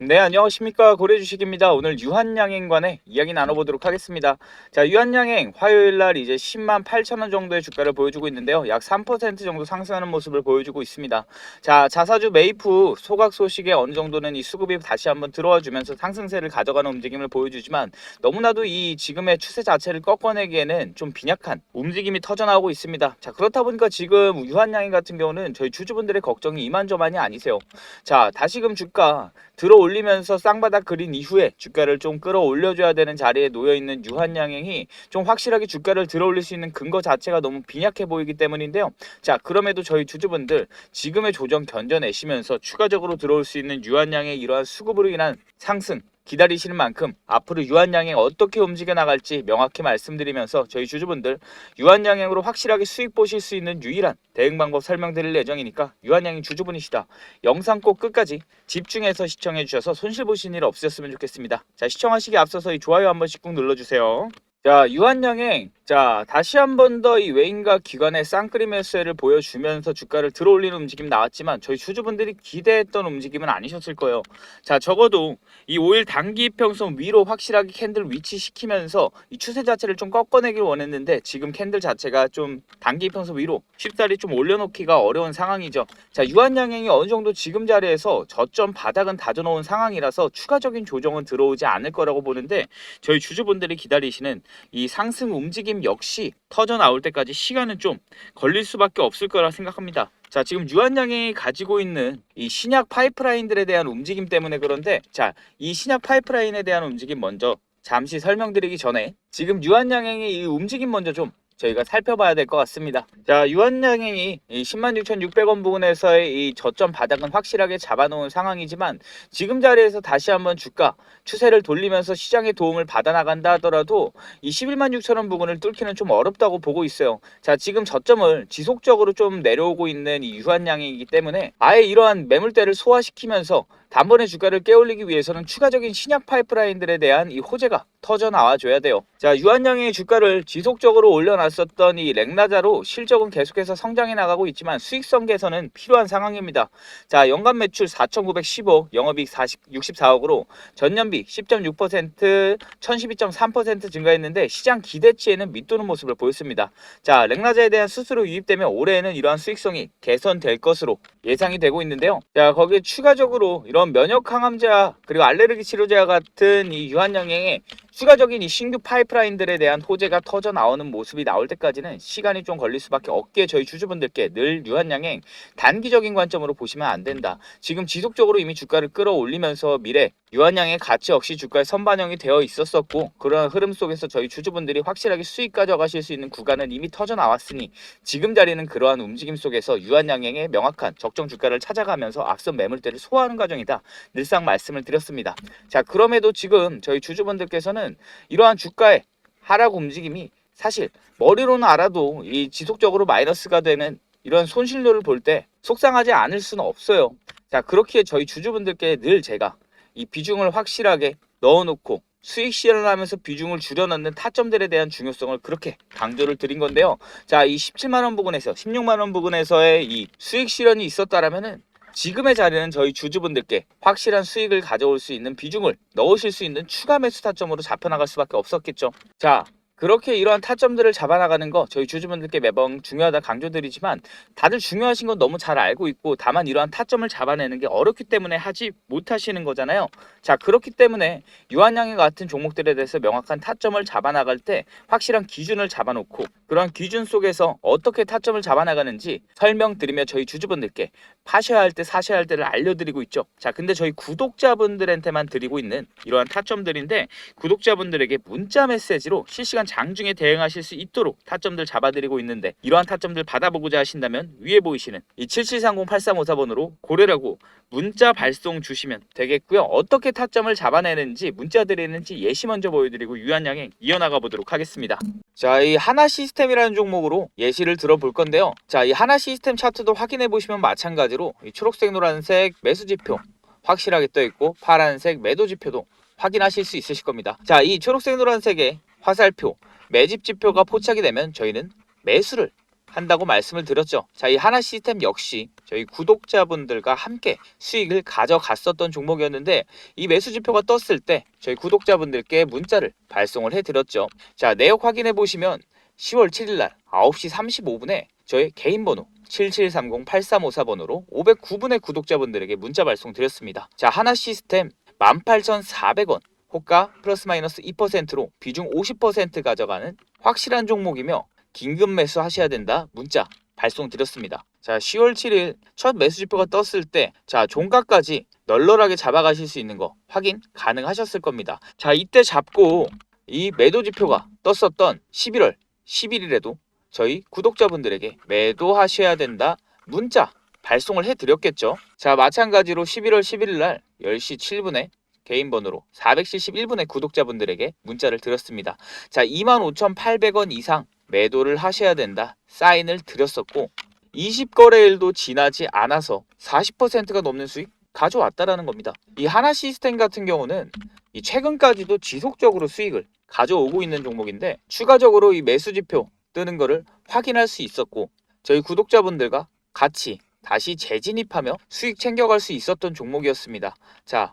네, 안녕하십니까. 고래주식입니다. 오늘 유한양행관의 이야기 나눠보도록 하겠습니다. 자, 유한양행 화요일 날 이제 10만 8천 원 정도의 주가를 보여주고 있는데요. 약 3% 정도 상승하는 모습을 보여주고 있습니다. 자, 자사주 후 소각 소식에 어느 정도는 이 수급이 다시 한번 들어와 주면서 상승세를 가져가는 움직임을 보여주지만 너무나도 이 지금의 추세 자체를 꺾어내기에는 좀 빈약한 움직임이 터져나오고 있습니다. 자, 그렇다 보니까 지금 유한양행 같은 경우는 저희 주주분들의 걱정이 이만저만이 아니세요. 자, 다시금 주가 들어 올리면서 쌍바닥 그린 이후에 주가를 좀 끌어올려줘야 되는 자리에 놓여 있는 유한양행이 좀 확실하게 주가를 들어 올릴 수 있는 근거 자체가 너무 빈약해 보이기 때문인데요. 자, 그럼에도 저희 주주분들 지금의 조정 견뎌내시면서 추가적으로 들어올 수 있는 유한양의 이러한 수급으로 인한 상승 기다리시는 만큼 앞으로 유한양행 어떻게 움직여 나갈지 명확히 말씀드리면서 저희 주주분들 유한양행으로 확실하게 수익 보실 수 있는 유일한 대응 방법 설명드릴 예정이니까 유한양행 주주분이시다. 영상 꼭 끝까지 집중해서 시청해 주셔서 손실 보신 일 없으셨으면 좋겠습니다. 자 시청하시기 앞서서 이 좋아요 한 번씩 꾹 눌러주세요. 자 유한양행 자 다시 한 번 더 이 외인과 기관의 쌍크림 매수를 보여주면서 주가를 들어올리는 움직임 나왔지만 저희 주주분들이 기대했던 움직임은 아니셨을 거예요. 자 적어도 이 5일 단기 이평선 위로 확실하게 캔들 위치시키면서 이 추세 자체를 좀 꺾어내길 원했는데 지금 캔들 자체가 좀 단기 이평선 위로 쉽사리 좀 올려놓기가 어려운 상황이죠. 자 유한양행이 어느 정도 지금 자리에서 저점 바닥은 다져놓은 상황이라서 추가적인 조정은 들어오지 않을 거라고 보는데 저희 주주분들이 기다리시는 이 상승 움직임 역시 터져 나올 때까지 시간은 좀 걸릴 수밖에 없을 거라 생각합니다. 자, 지금 유한양이 가지고 있는 이 신약 파이프라인들에 대한 움직임 때문에 그런데 자, 이 신약 파이프라인에 대한 움직임 먼저 잠시 설명드리기 전에 지금 유한양행의 이 움직임 먼저 좀 저희가 살펴봐야 될 것 같습니다. 자, 유한양행이 이 106,600원 부근에서의 이 저점 바닥은 확실하게 잡아놓은 상황이지만 지금 자리에서 다시 한번 주가 추세를 돌리면서 시장의 도움을 받아 나간다 하더라도 이 11만 6천원 부근을 뚫기는 좀 어렵다고 보고 있어요. 자, 지금 저점을 지속적으로 좀 내려오고 있는 이 유한양이기 때문에 아예 이러한 매물대를 소화시키면서 단번에 주가를 깨올리기 위해서는 추가적인 신약 파이프라인들에 대한 이 호재가 터져 나와줘야 돼요. 자, 유한양의 주가를 지속적으로 올려놨었던 이 렉나자로 실적은 계속해서 성장해 나가고 있지만 수익성 개선은 필요한 상황입니다. 자, 연간 매출 4,915, 영업이익 40, 64억으로 전년비 10.6%, 1,012.3% 증가했는데 시장 기대치에는 밑도는 모습을 보였습니다. 자, 렉나자에 대한 수수료 유입되면 올해에는 이러한 수익성이 개선될 것으로 예상이 되고 있는데요. 자, 거기에 추가적으로 이런 면역 항암제 그리고 알레르기 치료제 같은 이 유한양행에 추가적인 이 신규 파이프라인들에 대한 호재가 터져 나오는 모습이 나올 때까지는 시간이 좀 걸릴 수밖에 없기에 저희 주주분들께 늘 유한양행 단기적인 관점으로 보시면 안 된다. 지금 지속적으로 이미 주가를 끌어올리면서 미래 유한양의 가치 역시 주가에 선반영이 되어 있었었고 그런 흐름 속에서 저희 주주분들이 확실하게 수익 가져가실 수 있는 구간은 이미 터져 나왔으니 지금 자리는 그러한 움직임 속에서 유한양행의 명확한 적정 주가를 찾아가면서 앞선 매물대를 소화하는 과정이다. 늘상 말씀을 드렸습니다. 자 그럼에도 지금 저희 주주분들께서는 이러한 주가의 하락 움직임이 사실 머리로는 알아도 이 지속적으로 마이너스가 되는 이런 손실률을 볼 때 속상하지 않을 수는 없어요. 자 그렇기에 저희 주주분들께 늘 제가 이 비중을 확실하게 넣어놓고 수익 실현하면서 비중을 줄여넣는 타점들에 대한 중요성을 그렇게 강조를 드린 건데요. 자, 이 17만 원 부근에서 16만 원 부근에서의 이 수익 실현이 있었다라면은 지금의 자리는 저희 주주분들께 확실한 수익을 가져올 수 있는 비중을 넣으실 수 있는 추가 매수 타점으로 잡혀나갈 수밖에 없었겠죠. 자, 그렇게 이러한 타점들을 잡아나가는 거 저희 주주분들께 매번 중요하다 강조드리지만 다들 중요하신 건 너무 잘 알고 있고 다만 이러한 타점을 잡아내는 게 어렵기 때문에 하지 못하시는 거잖아요. 자 그렇기 때문에 유한양행 같은 종목들에 대해서 명확한 타점을 잡아나갈 때 확실한 기준을 잡아놓고 그런 기준 속에서 어떻게 타점을 잡아나가는지 설명드리며 저희 주주분들께 파셔야 할 때 사셔야 할 때를 알려드리고 있죠. 자 근데 저희 구독자분들한테만 드리고 있는 이러한 타점들인데 구독자분들에게 문자 메시지로 실시간 장중에 대응하실 수 있도록 타점들 잡아드리고 있는데 이러한 타점들 받아보고자 하신다면 위에 보이시는 이 7730-8354번으로 고래라고 문자 발송 주시면 되겠고요. 어떻게 타점을 잡아내는지 문자 드리는지 예시 먼저 보여드리고 유한양행 이어나가 보도록 하겠습니다. 자, 이 하나 시스템이라는 종목으로 예시를 들어볼 건데요. 자, 이 하나 시스템 차트도 확인해 보시면 마찬가지로 이 초록색, 노란색 매수 지표 확실하게 떠 있고 파란색 매도 지표도 확인하실 수 있으실 겁니다. 자, 이 초록색, 노란색의 화살표 매집 지표가 포착이 되면 저희는 매수를 한다고 말씀을 드렸죠. 자, 이 하나 시스템 역시 저희 구독자분들과 함께 수익을 가져갔었던 종목이었는데 이 매수 지표가 떴을 때 저희 구독자분들께 문자를 발송을 해드렸죠. 자, 내역 확인해 보시면 10월 7일 날 9시 35분에 저희 개인 번호 7730-8354번으로 509분의 구독자분들에게 문자 발송 드렸습니다. 자, 하나 시스템 18,400원 호가 플러스 마이너스 2%로 비중 50% 가져가는 확실한 종목이며 긴급 매수 하셔야 된다 문자 발송 드렸습니다. 자, 10월 7일 첫 매수 지표가 떴을 때 자, 종가까지 널널하게 잡아가실 수 있는 거 확인 가능하셨을 겁니다. 자, 이때 잡고 이 매도 지표가 떴었던 11월 11일에도 저희 구독자분들에게 매도하셔야 된다 문자 발송을 해드렸겠죠. 자 마찬가지로 11월 11일 날 10시 7분에 개인 번호로 471분의 구독자분들에게 문자를 드렸습니다. 자 25,800원 이상 매도를 하셔야 된다 사인을 드렸었고 20거래일도 지나지 않아서 40%가 넘는 수익 가져왔다라는 겁니다. 이 하나 시스템 같은 경우는 이 최근까지도 지속적으로 수익을 가져오고 있는 종목인데 추가적으로 이 매수 지표 뜨는 거를 확인할 수 있었고 저희 구독자분들과 같이 다시 재진입하며 수익 챙겨갈 수 있었던 종목이었습니다. 자,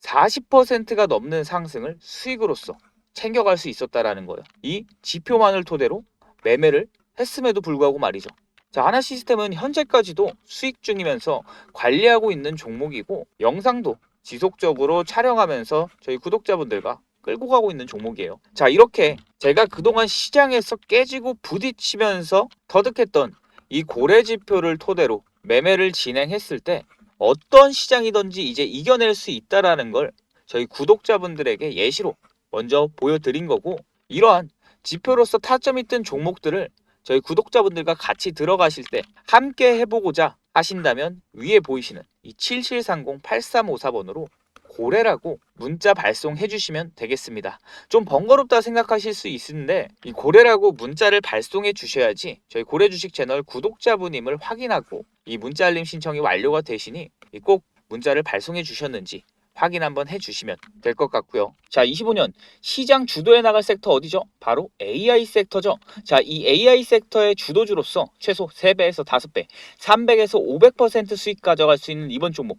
40%가 넘는 상승을 수익으로서 챙겨갈 수 있었다라는 거예요. 이 지표만을 토대로 매매를 했음에도 불구하고 말이죠. 자, 하나 시스템은 현재까지도 수익 중이면서 관리하고 있는 종목이고 영상도 지속적으로 촬영하면서 저희 구독자분들과 끌고 가고 있는 종목이에요. 자, 이렇게 제가 그동안 시장에서 깨지고 부딪히면서 터득했던 이 고래 지표를 토대로 매매를 진행했을 때 어떤 시장이든지 이제 이겨낼 수 있다라는 걸 저희 구독자분들에게 예시로 먼저 보여드린 거고 이러한 지표로서 타점이 뜬 종목들을 저희 구독자분들과 같이 들어가실 때 함께 해보고자 하신다면 위에 보이시는 이 7730-8354번으로 고래라고 문자 발송해 주시면 되겠습니다. 좀 번거롭다 생각하실 수 있는데 이 고래라고 문자를 발송해 주셔야지 저희 고래 주식 채널 구독자분임을 확인하고 이 문자 알림 신청이 완료가 되시니 이꼭 문자를 발송해 주셨는지 확인 한번 해 주시면 될 것 같고요. 자, 25년 시장 주도해 나갈 섹터 어디죠? 바로 AI 섹터죠. 자, 이 AI 섹터의 주도주로서 최소 3배에서 5배, 300에서 500% 수익 가져갈 수 있는 이번 종목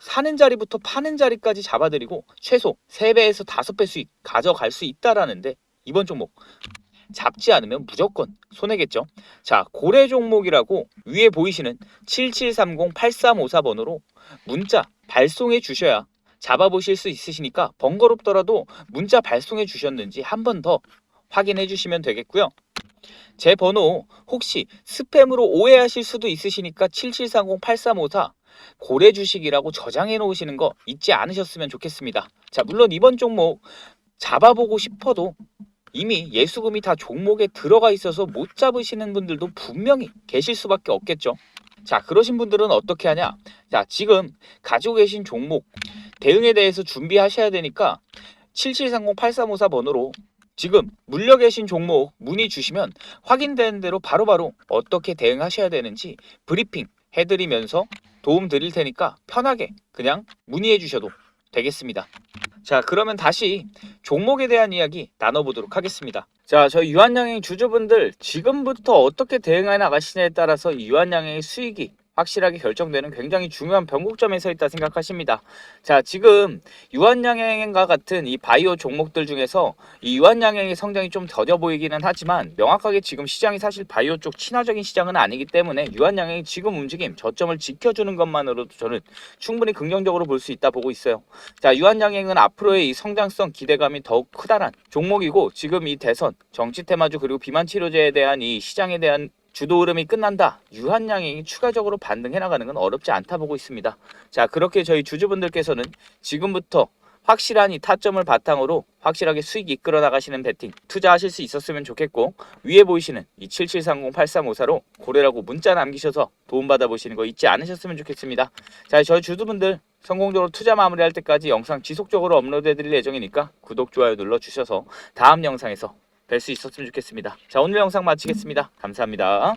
사는 자리부터 파는 자리까지 잡아드리고 최소 3배에서 5배 수익 가져갈 수 있다라는데 이번 종목 잡지 않으면 무조건 손해겠죠. 자, 고래 종목이라고 위에 보이시는 7730-8354번으로 문자 발송해 주셔야 잡아보실 수 있으시니까 번거롭더라도 문자 발송해 주셨는지 한 번 더 확인해 주시면 되겠고요. 제 번호 혹시 스팸으로 오해하실 수도 있으시니까 7730-8354 고래 주식이라고 저장해 놓으시는 거 잊지 않으셨으면 좋겠습니다. 자, 물론 이번 종목 잡아보고 싶어도 이미 예수금이 다 종목에 들어가 있어서 못 잡으시는 분들도 분명히 계실 수밖에 없겠죠. 자, 그러신 분들은 어떻게 하냐? 자, 지금 가지고 계신 종목 대응에 대해서 준비하셔야 되니까 7730-8354 번호로 지금 물려 계신 종목 문의 주시면 확인되는 대로 바로바로 어떻게 대응하셔야 되는지 브리핑 해드리면서 도움 드릴 테니까 편하게 그냥 문의해 주셔도 되겠습니다. 자, 그러면 다시 종목에 대한 이야기 나눠보도록 하겠습니다. 자, 저희 유한양행 주주분들 지금부터 어떻게 대응해 나가시냐에 따라서 이 유한양행의 수익이 확실하게 결정되는 굉장히 중요한 변곡점에 서 있다 생각하십니다. 자, 지금 유한양행과 같은 이 바이오 종목들 중에서 이 유한양행의 성장이 좀 더뎌 보이기는 하지만 명확하게 지금 시장이 사실 바이오 쪽 친화적인 시장은 아니기 때문에 유한양행이 지금 움직임 저점을 지켜주는 것만으로도 저는 충분히 긍정적으로 볼 수 있다 보고 있어요. 자, 유한양행은 앞으로의 이 성장성 기대감이 더욱 크다란 종목이고 지금 이 대선, 정치 테마주 그리고 비만 치료제에 대한 이 시장에 대한 주도 흐름이 끝난다. 유한양행이 추가적으로 반등해 나가는 건 어렵지 않다 보고 있습니다. 자, 그렇게 저희 주주분들께서는 지금부터 확실한 이 타점을 바탕으로 확실하게 수익 이끌어 나가시는 베팅 투자하실 수 있었으면 좋겠고 위에 보이시는 이 7730-8354로 고래라고 문자 남기셔서 도움받아 보시는 거 잊지 않으셨으면 좋겠습니다. 자, 저희 주주분들 성공적으로 투자 마무리할 때까지 영상 지속적으로 업로드해 드릴 예정이니까 구독, 좋아요 눌러 주셔서 다음 영상에서 뵐 수 있었으면 좋겠습니다. 자, 오늘 영상 마치겠습니다. 감사합니다.